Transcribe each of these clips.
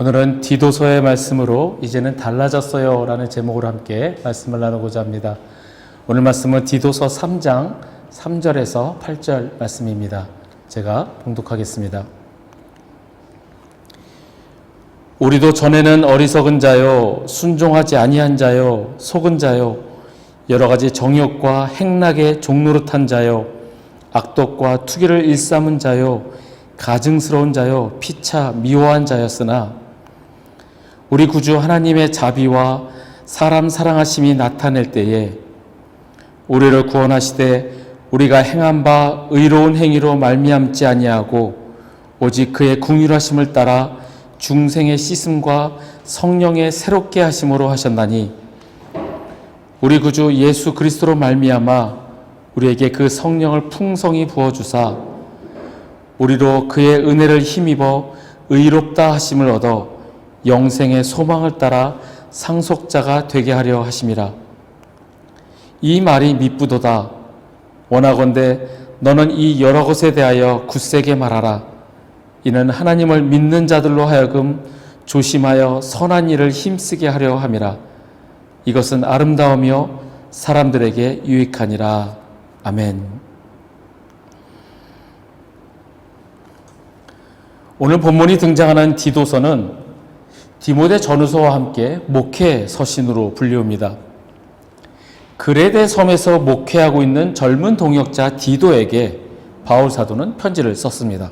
오늘은 디도서의 말씀으로 이제는 달라졌어요 라는 제목으로 함께 말씀을 나누고자 합니다. 오늘 말씀은 디도서 3장 3절에서 8절 말씀입니다. 제가 봉독하겠습니다. 우리도 전에는 어리석은 자요, 순종하지 아니한 자요, 속은 자요, 여러 가지 정욕과 행락에 종노릇한 자요, 악독과 투기를 일삼은 자요, 가증스러운 자요, 피차 미워한 자였으나 우리 구주 하나님의 자비와 사람 사랑하심이 나타낼 때에 우리를 구원하시되 우리가 행한 바 의로운 행위로 말미암지 아니하고 오직 그의 궁휼하심을 따라 중생의 씻음과 성령의 새롭게 하심으로 하셨나니 우리 구주 예수 그리스도로 말미암아 우리에게 그 성령을 풍성히 부어 주사 우리로 그의 은혜를 힘입어 의롭다 하심을 얻어 영생의 소망을 따라 상속자가 되게 하려 하심이라. 이 말이 미쁘도다. 원하건대 너는 이 여러 것에 대하여 굳세게 말하라. 이는 하나님을 믿는 자들로 하여금 조심하여 선한 일을 힘쓰게 하려 함이라. 이것은 아름다우며 사람들에게 유익하니라. 아멘. 오늘 본문이 등장하는 디도서는 디모데 전후서와 함께 목회 서신으로 불리웁니다. 그레데 섬에서 목회하고 있는 젊은 동역자 디도에게 바울 사도는 편지를 썼습니다.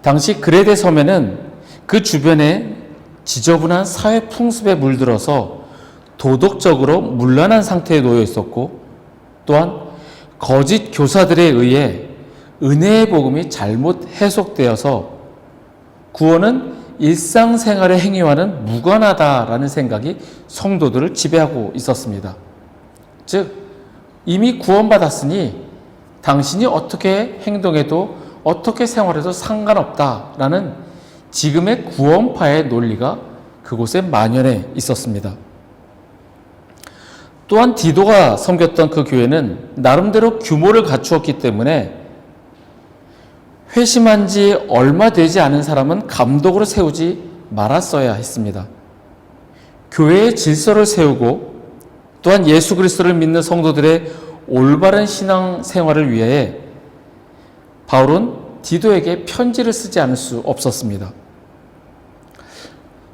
당시 그레데 섬에는 그 주변에 지저분한 사회 풍습에 물들어서 도덕적으로 문란한 상태에 놓여 있었고 또한 거짓 교사들에 의해 은혜의 복음이 잘못 해석되어서 구원은 일상생활의 행위와는 무관하다라는 생각이 성도들을 지배하고 있었습니다. 즉, 이미 구원받았으니 당신이 어떻게 행동해도 어떻게 생활해도 상관없다라는 지금의 구원파의 논리가 그곳에 만연해 있었습니다. 또한 디도가 섬겼던 그 교회는 나름대로 규모를 갖추었기 때문에 회심한 지 얼마 되지 않은 사람은 감독으로 세우지 말았어야 했습니다. 교회의 질서를 세우고 또한 예수 그리스도를 믿는 성도들의 올바른 신앙 생활을 위해 바울은 디도에게 편지를 쓰지 않을 수 없었습니다.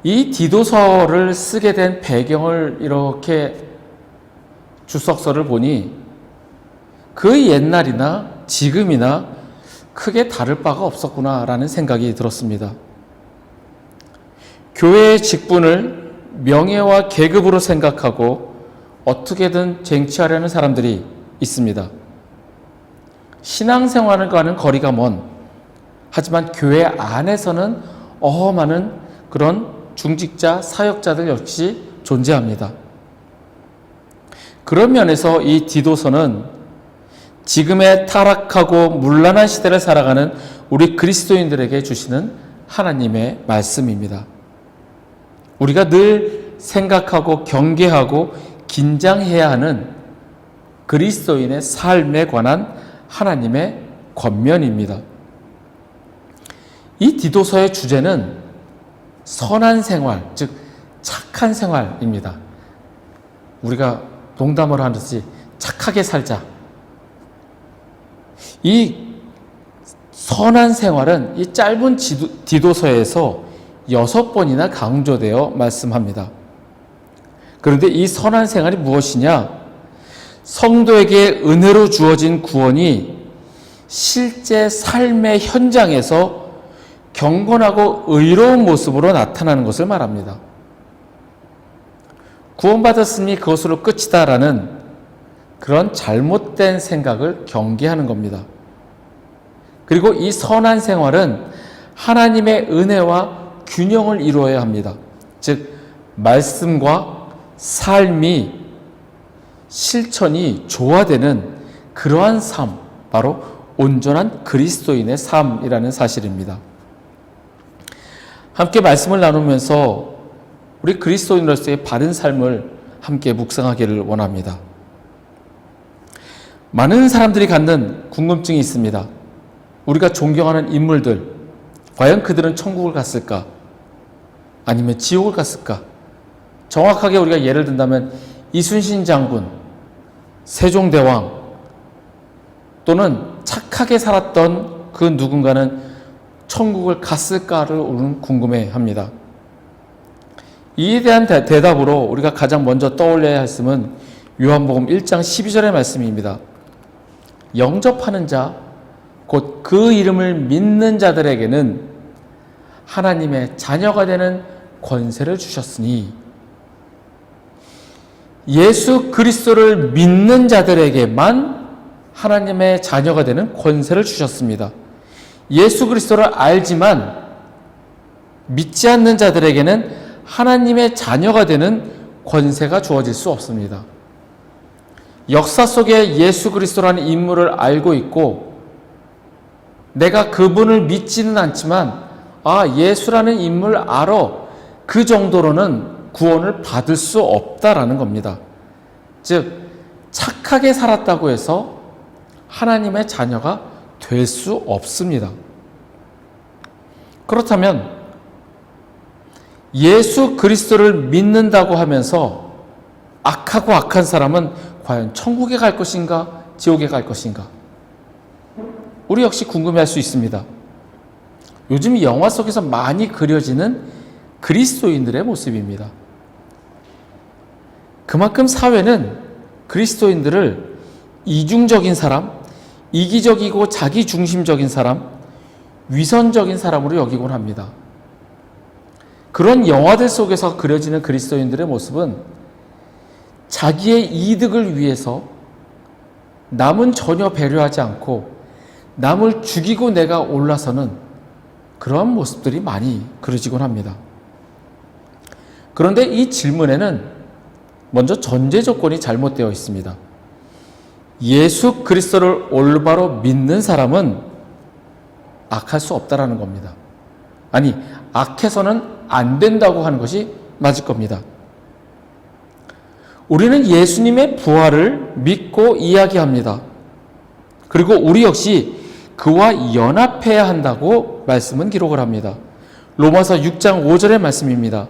이 디도서를 쓰게 된 배경을 이렇게 주석서를 보니 그 옛날이나 지금이나 크게 다를 바가 없었구나라는 생각이 들었습니다. 교회의 직분을 명예와 계급으로 생각하고 어떻게든 쟁취하려는 사람들이 있습니다. 신앙생활과는 거리가 먼, 하지만 교회 안에서는 어마는 그런 중직자, 사역자들 역시 존재합니다. 그런 면에서 이 디도서는 지금의 타락하고 문란한 시대를 살아가는 우리 그리스도인들에게 주시는 하나님의 말씀입니다. 우리가 늘 생각하고 경계하고 긴장해야 하는 그리스도인의 삶에 관한 하나님의 권면입니다. 이 디도서의 주제는 선한 생활, 즉 착한 생활입니다. 우리가 농담을 하듯이 착하게 살자. 이 선한 생활은 이 짧은 디도서에서 여섯 번이나 강조되어 말씀합니다. 그런데 이 선한 생활이 무엇이냐? 성도에게 은혜로 주어진 구원이 실제 삶의 현장에서 경건하고 의로운 모습으로 나타나는 것을 말합니다. 구원받았으니 그것으로 끝이다라는 그런 잘못된 생각을 경계하는 겁니다. 그리고 이 선한 생활은 하나님의 은혜와 균형을 이루어야 합니다. 즉, 말씀과 삶이 실천이 조화되는 그러한 삶, 바로 온전한 그리스도인의 삶이라는 사실입니다. 함께 말씀을 나누면서 우리 그리스도인으로서의 바른 삶을 함께 묵상하기를 원합니다. 많은 사람들이 갖는 궁금증이 있습니다. 우리가 존경하는 인물들, 과연 그들은 천국을 갔을까? 아니면 지옥을 갔을까? 정확하게 우리가 예를 든다면 이순신 장군, 세종대왕 또는 착하게 살았던 그 누군가는 천국을 갔을까를 우리는 궁금해 합니다. 이에 대한 대, 대답으로 우리가 가장 먼저 떠올려야 할 말씀은 요한복음 1장 12절의 말씀입니다. 영접하는 자, 곧 그 이름을 믿는 자들에게는 하나님의 자녀가 되는 권세를 주셨으니 예수 그리스도를 믿는 자들에게만 하나님의 자녀가 되는 권세를 주셨습니다. 예수 그리스도를 알지만 믿지 않는 자들에게는 하나님의 자녀가 되는 권세가 주어질 수 없습니다. 역사 속에 예수 그리스도라는 인물을 알고 있고 내가 그분을 믿지는 않지만 아 예수라는 인물 알아 그 정도로는 구원을 받을 수 없다라는 겁니다. 즉 착하게 살았다고 해서 하나님의 자녀가 될 수 없습니다. 그렇다면 예수 그리스도를 믿는다고 하면서 악하고 악한 사람은 과연 천국에 갈 것인가, 지옥에 갈 것인가? 우리 역시 궁금해 할 수 있습니다. 요즘 영화 속에서 많이 그려지는 그리스도인들의 모습입니다. 그만큼 사회는 그리스도인들을 이중적인 사람, 이기적이고 자기 중심적인 사람, 위선적인 사람으로 여기곤 합니다. 그런 영화들 속에서 그려지는 그리스도인들의 모습은 자기의 이득을 위해서 남은 전혀 배려하지 않고 남을 죽이고 내가 올라서는 그러한 모습들이 많이 그려지곤 합니다. 그런데 이 질문에는 먼저 전제 조건이 잘못되어 있습니다. 예수 그리스도를 올바로 믿는 사람은 악할 수 없다라는 겁니다. 아니, 악해서는 안 된다고 하는 것이 맞을 겁니다. 우리는 예수님의 부활을 믿고 이야기합니다. 그리고 우리 역시 그와 연합해야 한다고 말씀은 기록을 합니다. 로마서 6장 5절의 말씀입니다.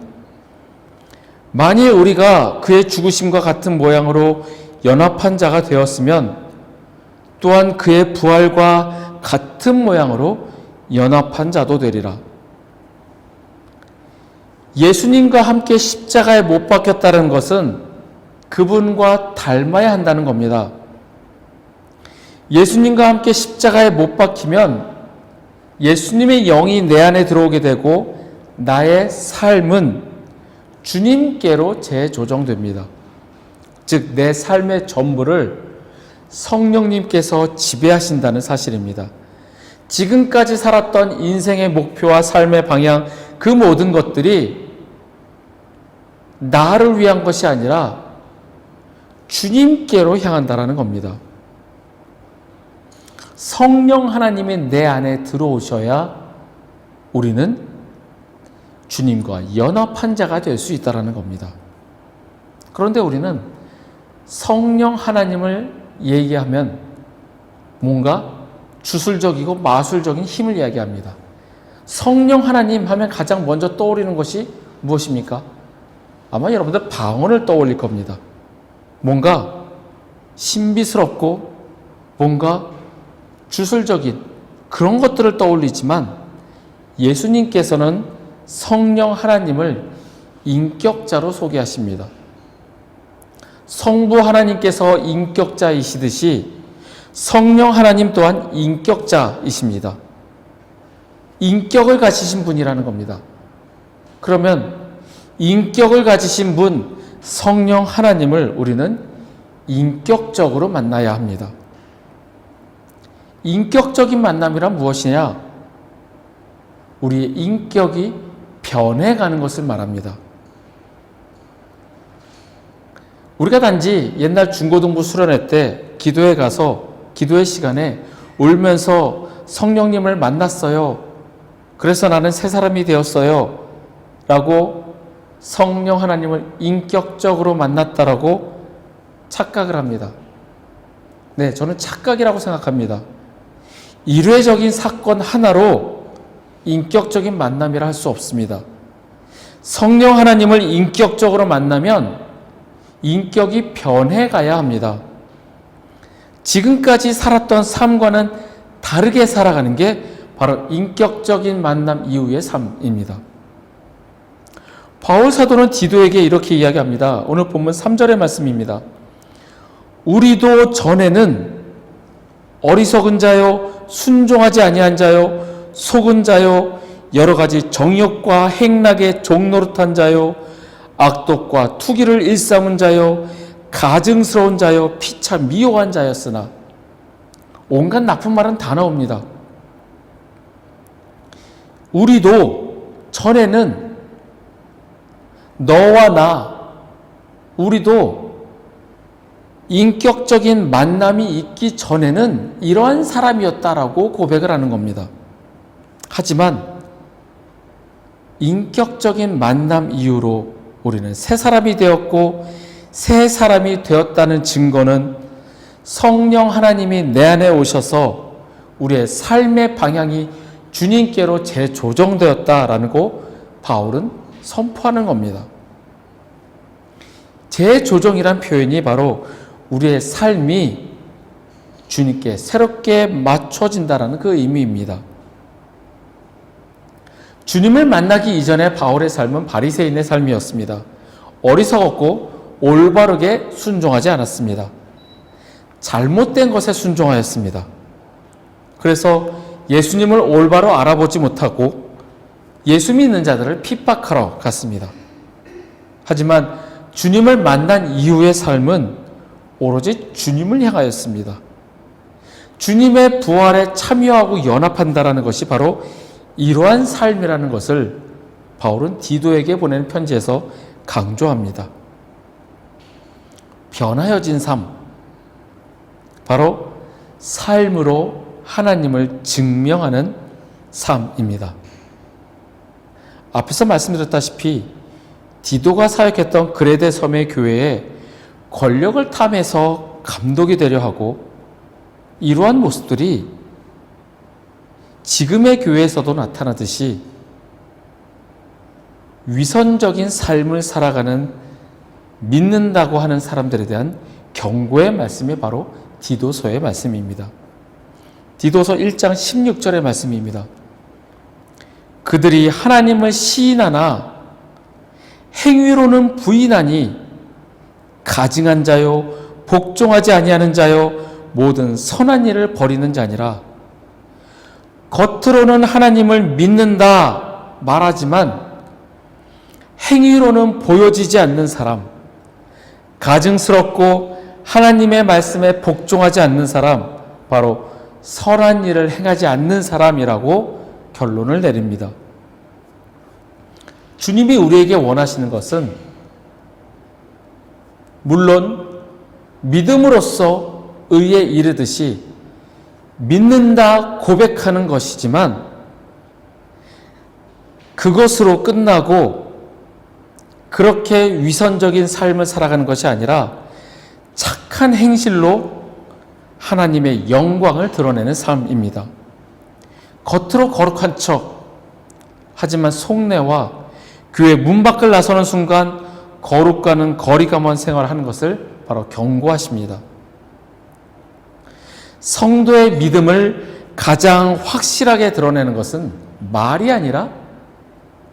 만일 우리가 그의 죽으심과 같은 모양으로 연합한 자가 되었으면 또한 그의 부활과 같은 모양으로 연합한 자도 되리라. 예수님과 함께 십자가에 못 박혔다는 것은 그분과 닮아야 한다는 겁니다. 예수님과 함께 십자가에 못 박히면 예수님의 영이 내 안에 들어오게 되고 나의 삶은 주님께로 재조정됩니다. 즉, 내 삶의 전부를 성령님께서 지배하신다는 사실입니다. 지금까지 살았던 인생의 목표와 삶의 방향, 그 모든 것들이 나를 위한 것이 아니라 주님께로 향한다라는 겁니다. 성령 하나님이 내 안에 들어오셔야 우리는 주님과 연합한 자가 될 수 있다라는 겁니다. 그런데 우리는 성령 하나님을 얘기하면 뭔가 주술적이고 마술적인 힘을 이야기합니다. 성령 하나님 하면 가장 먼저 떠오르는 것이 무엇입니까? 아마 여러분들 방언을 떠올릴 겁니다. 뭔가 신비스럽고 뭔가 주술적인 그런 것들을 떠올리지만 예수님께서는 성령 하나님을 인격자로 소개하십니다. 성부 하나님께서 인격자이시듯이 성령 하나님 또한 인격자이십니다. 인격을 가지신 분이라는 겁니다. 그러면 인격을 가지신 분, 성령 하나님을 우리는 인격적으로 만나야 합니다. 인격적인 만남이란 무엇이냐? 우리의 인격이 변해가는 것을 말합니다. 우리가 단지 옛날 중고등부 수련회 때 기도에 가서 기도의 시간에 울면서 성령님을 만났어요. 그래서 나는 새 사람이 되었어요. 라고 성령 하나님을 인격적으로 만났다라고 착각을 합니다. 네, 저는 착각이라고 생각합니다. 일회적인 사건 하나로 인격적인 만남이라 할 수 없습니다. 성령 하나님을 인격적으로 만나면 인격이 변해가야 합니다. 지금까지 살았던 삶과는 다르게 살아가는 게 바로 인격적인 만남 이후의 삶입니다. 바울 사도는 디도에게 이렇게 이야기합니다. 오늘 본문 3절의 말씀입니다. 우리도 전에는 어리석은 자요, 순종하지 아니한 자요, 속은 자요, 여러 가지 정욕과 행락에 종노릇한 자요, 악독과 투기를 일삼은 자요, 가증스러운 자요, 피차 미워한 자였으나 온갖 나쁜 말은 다 나옵니다. 우리도 전에는 너와 나, 우리도 인격적인 만남이 있기 전에는 이러한 사람이었다라고 고백을 하는 겁니다. 하지만 인격적인 만남 이후로 우리는 새 사람이 되었고 새 사람이 되었다는 증거는 성령 하나님이 내 안에 오셔서 우리의 삶의 방향이 주님께로 재조정되었다라는 거 바울은 선포하는 겁니다. 재조정이란 표현이 바로 우리의 삶이 주님께 새롭게 맞춰진다라는 그 의미입니다. 주님을 만나기 이전에 바울의 삶은 바리새인의 삶이었습니다. 어리석었고 올바르게 순종하지 않았습니다. 잘못된 것에 순종하였습니다. 그래서 예수님을 올바로 알아보지 못하고 예수 믿는 자들을 핍박하러 갔습니다. 하지만 주님을 만난 이후의 삶은 오로지 주님을 향하였습니다. 주님의 부활에 참여하고 연합한다라는 것이 바로 이러한 삶이라는 것을 바울은 디도에게 보낸 편지에서 강조합니다. 변하여진 삶. 바로 삶으로 하나님을 증명하는 삶입니다. 앞에서 말씀드렸다시피 디도가 사역했던 그레데 섬의 교회에 권력을 탐해서 감독이 되려 하고 이러한 모습들이 지금의 교회에서도 나타나듯이 위선적인 삶을 살아가는 믿는다고 하는 사람들에 대한 경고의 말씀이 바로 디도서의 말씀입니다. 디도서 1장 16절의 말씀입니다. 그들이 하나님을 시인하나 행위로는 부인하니 가증한 자요 복종하지 아니하는 자요 모든 선한 일을 버리는 자니라. 겉으로는 하나님을 믿는다 말하지만 행위로는 보여지지 않는 사람 가증스럽고 하나님의 말씀에 복종하지 않는 사람 바로 선한 일을 행하지 않는 사람이라고 결론을 내립니다. 주님이 우리에게 원하시는 것은 물론 믿음으로써 의에 이르듯이 믿는다 고백하는 것이지만 그것으로 끝나고 그렇게 위선적인 삶을 살아가는 것이 아니라 착한 행실로 하나님의 영광을 드러내는 삶입니다. 겉으로 거룩한 척, 하지만 속내와 교회 문 밖을 나서는 순간 거룩과는 거리가 먼 생활을 하는 것을 바로 경고하십니다. 성도의 믿음을 가장 확실하게 드러내는 것은 말이 아니라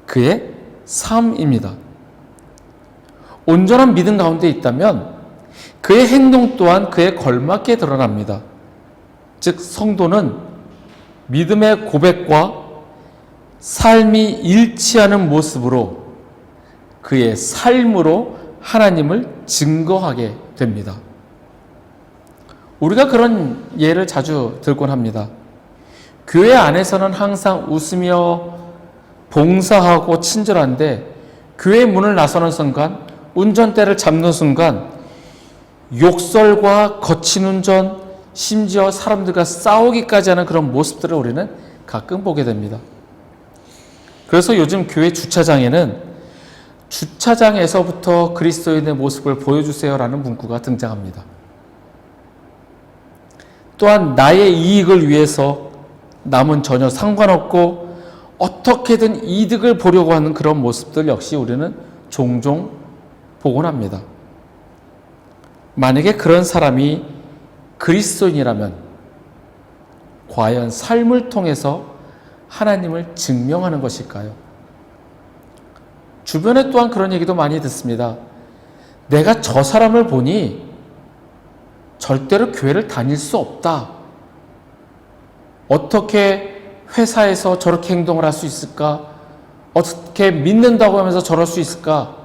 그의 삶입니다. 온전한 믿음 가운데 있다면 그의 행동 또한 그에 걸맞게 드러납니다. 즉, 성도는 믿음의 고백과 삶이 일치하는 모습으로 그의 삶으로 하나님을 증거하게 됩니다. 우리가 그런 예를 자주 들곤 합니다. 교회 안에서는 항상 웃으며 봉사하고 친절한데 교회 문을 나서는 순간 운전대를 잡는 순간 욕설과 거친 운전 심지어 사람들과 싸우기까지 하는 그런 모습들을 우리는 가끔 보게 됩니다. 그래서 요즘 교회 주차장에는 주차장에서부터 그리스도인의 모습을 보여주세요라는 문구가 등장합니다. 또한 나의 이익을 위해서 남은 전혀 상관없고 어떻게든 이득을 보려고 하는 그런 모습들 역시 우리는 종종 보곤 합니다. 만약에 그런 사람이 그리스도인이라면 과연 삶을 통해서 하나님을 증명하는 것일까요? 주변에 또한 그런 얘기도 많이 듣습니다. 내가 저 사람을 보니 절대로 교회를 다닐 수 없다. 어떻게 회사에서 저렇게 행동을 할 수 있을까? 어떻게 믿는다고 하면서 저럴 수 있을까?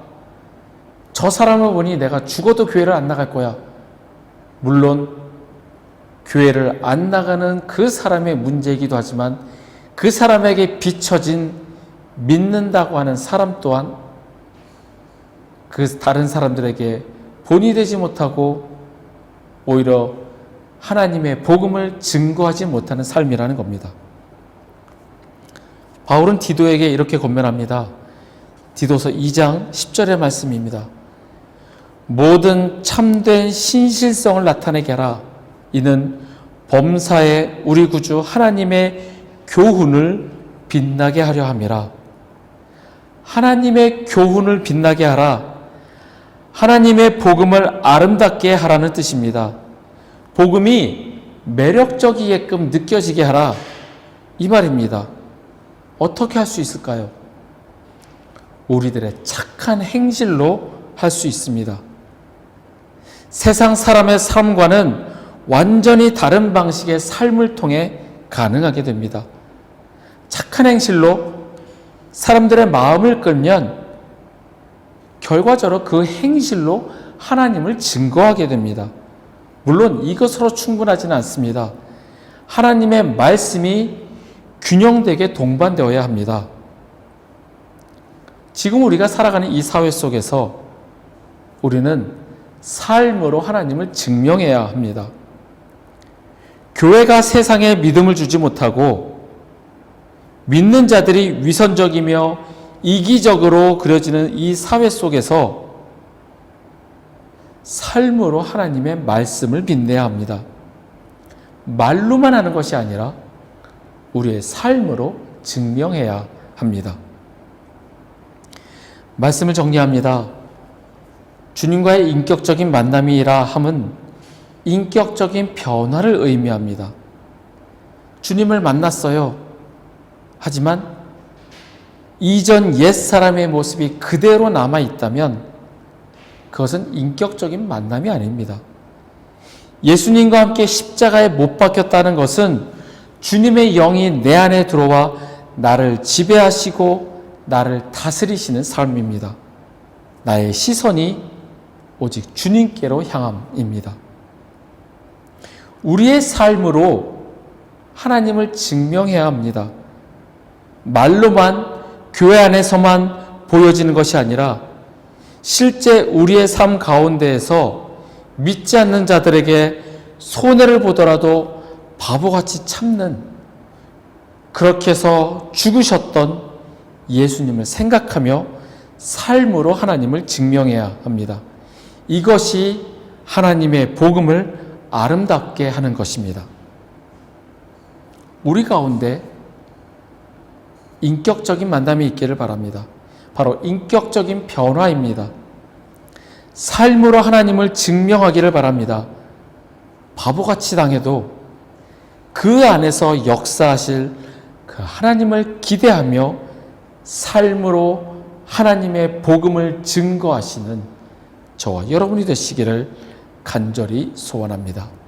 저 사람을 보니 내가 죽어도 교회를 안 나갈 거야. 물론 교회를 안 나가는 그 사람의 문제이기도 하지만 그 사람에게 비춰진 믿는다고 하는 사람 또한 그 다른 사람들에게 본이 되지 못하고 오히려 하나님의 복음을 증거하지 못하는 삶이라는 겁니다. 바울은 디도에게 이렇게 권면합니다. 디도서 2장 10절의 말씀입니다. 모든 참된 신실성을 나타내게 하라. 이는 범사에 우리 구주 하나님의 교훈을 빛나게 하려 함이라. 하나님의 교훈을 빛나게 하라. 하나님의 복음을 아름답게 하라는 뜻입니다. 복음이 매력적이게끔 느껴지게 하라. 이 말입니다. 어떻게 할 수 있을까요? 우리들의 착한 행실로 할 수 있습니다. 세상 사람의 삶과는 완전히 다른 방식의 삶을 통해 가능하게 됩니다. 착한 행실로 사람들의 마음을 끌면 결과적으로 그 행실로 하나님을 증거하게 됩니다. 물론 이것으로 충분하지는 않습니다. 하나님의 말씀이 균형되게 동반되어야 합니다. 지금 우리가 살아가는 이 사회 속에서 우리는 삶으로 하나님을 증명해야 합니다. 교회가 세상에 믿음을 주지 못하고 믿는 자들이 위선적이며 이기적으로 그려지는 이 사회 속에서 삶으로 하나님의 말씀을 빛내야 합니다. 말로만 하는 것이 아니라 우리의 삶으로 증명해야 합니다. 말씀을 정리합니다. 주님과의 인격적인 만남이라 함은 인격적인 변화를 의미합니다. 주님을 만났어요. 하지만 이전 옛 사람의 모습이 그대로 남아 있다면 그것은 인격적인 만남이 아닙니다. 예수님과 함께 십자가에 못 박혔다는 것은 주님의 영이 내 안에 들어와 나를 지배하시고 나를 다스리시는 삶입니다. 나의 시선이 오직 주님께로 향함입니다. 우리의 삶으로 하나님을 증명해야 합니다. 말로만 교회 안에서만 보여지는 것이 아니라 실제 우리의 삶 가운데에서 믿지 않는 자들에게 손해를 보더라도 바보같이 참는 그렇게 해서 죽으셨던 예수님을 생각하며 삶으로 하나님을 증명해야 합니다. 이것이 하나님의 복음을 아름답게 하는 것입니다. 우리 가운데 인격적인 만남이 있기를 바랍니다. 바로 인격적인 변화입니다. 삶으로 하나님을 증명하기를 바랍니다. 바보같이 당해도 그 안에서 역사하실 그 하나님을 기대하며 삶으로 하나님의 복음을 증거하시는 저와 여러분이 되시기를 간절히 소원합니다.